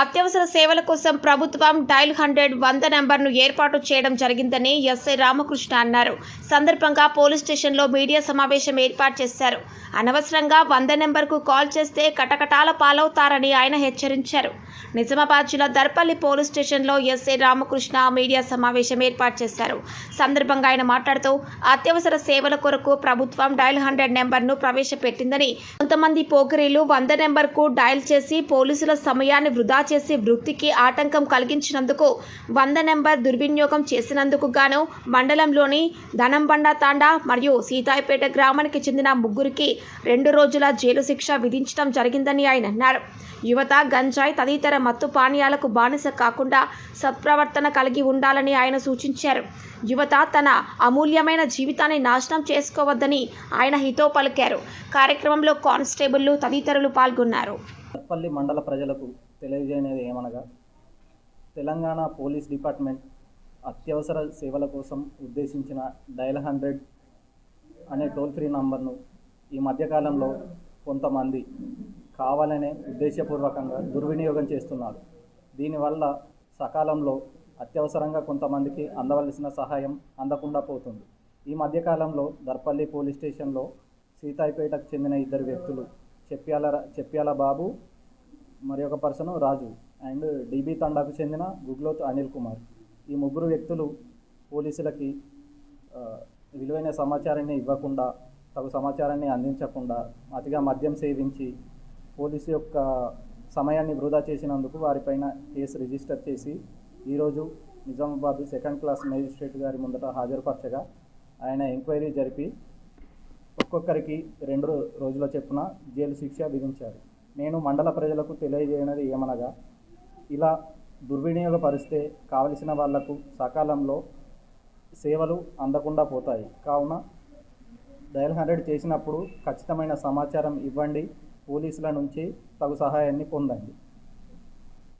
అత్యవసర సేవల కోసం ప్రభుత్వం డైల్ హండ్రెడ్ వంద నెంబర్ను ఏర్పాటు చేయడం జరిగిందని ఎస్ఐ రామకృష్ణ అన్నారు. సందర్భంగా పోలీస్ స్టేషన్లో మీడియా సమావేశం ఏర్పాటు చేశారు. అనవసరంగా వంద నెంబర్కు కాల్ చేస్తే కటకటాల పాలవుతారని ఆయన హెచ్చరించారు. నిజామాబాద్ జిల్లా దర్పల్లి పోలీస్ స్టేషన్లో ఎస్ఐ రామకృష్ణ మీడియా సమావేశం ఏర్పాటు చేశారు. సందర్భంగా ఆయన మాట్లాడుతూ అత్యవసర సేవల కొరకు ప్రభుత్వం డైల్ హండ్రెడ్ నెంబర్ను ప్రవేశపెట్టిందని కొంతమంది పోకరీలు వంద నెంబర్కు డయల్ చేసి పోలీసుల సమయాన్ని వృధా చేసే వృత్తికి ఆటంకం కలిగించినందుకు వంద నెంబర్ దుర్వినియోగం చేసినందుకు గాను మండలంలోని ధనంబండ తాండా మరియు సీతాయిపేట గ్రామానికి చెందిన ముగ్గురికి రెండు రోజుల జైలు శిక్ష విధించడం జరిగిందని ఆయన అన్నారు. యువత గంజాయి తదితర మత్తు పానీయాలకు బానిస కాకుండా సత్ప్రవర్తన కలిగి ఉండాలని ఆయన సూచించారు. యువత తన అమూల్యమైన జీవితాన్ని నాశనం చేసుకోవద్దని ఆయన హితో పలికారు. కార్యక్రమంలో కానిస్టేబుల్ తదితరులు పాల్గొన్నారు. పల్లి మండల ప్రజలకు తెలియజేయనేది ఏమనగా తెలంగాణ పోలీస్ డిపార్ట్మెంట్ అత్యవసర సేవల కోసం ఉద్దేశించిన డయల్ హండ్రెడ్ అనే టోల్ ఫ్రీ నంబర్ను ఈ మధ్యకాలంలో కొంతమంది కావాలనే ఉద్దేశపూర్వకంగా దుర్వినియోగం చేస్తున్నారు. దీనివల్ల సకాలంలో అత్యవసరంగా కొంతమందికి అందవలసిన సహాయం అందకుండా పోతుంది. ఈ మధ్యకాలంలో దర్పల్లి పోలీస్ స్టేషన్లో సీతాయిపేటకు చెందిన ఇద్దరు వ్యక్తులు చెప్ప్యాల చెప్ప్యాల బాబు మరి ఒక పర్సన్ రాజు అండ్ డీబీ తండాకు చెందిన గుగ్లోత్ అనిల్ కుమార్. ఈ ముగ్గురు వ్యక్తులు పోలీసులకి విలువైన సమాచారాన్ని ఇవ్వకుండా తగు సమాచారాన్ని అందించకుండా అతిగా మద్యం సేవించి పోలీసు యొక్క సమయాన్ని వృధా చేసినందుకు వారిపైన కేసు రిజిస్టర్ చేసి ఈరోజు నిజామాబాద్ సెకండ్ క్లాస్ మేజిస్ట్రేట్ గారి ముందట హాజరుపరచగా ఆయన ఎంక్వైరీ జరిపి ఒక్కొక్కరికి రెండు రోజుల చొప్పున జైలు శిక్ష విధించారు. నేను మండల ప్రజలకు తెలియజేయనది ఏమనగా ఇలా దుర్వినియోగపరిస్తే కావలసిన వాళ్ళకు సకాలంలో సేవలు అందకుండా పోతాయి. కావున డయల్ హండ్రెడ్ చేసినప్పుడు ఖచ్చితమైన సమాచారం ఇవ్వండి. పోలీసుల నుంచి తగు సహాయాన్ని పొందండి.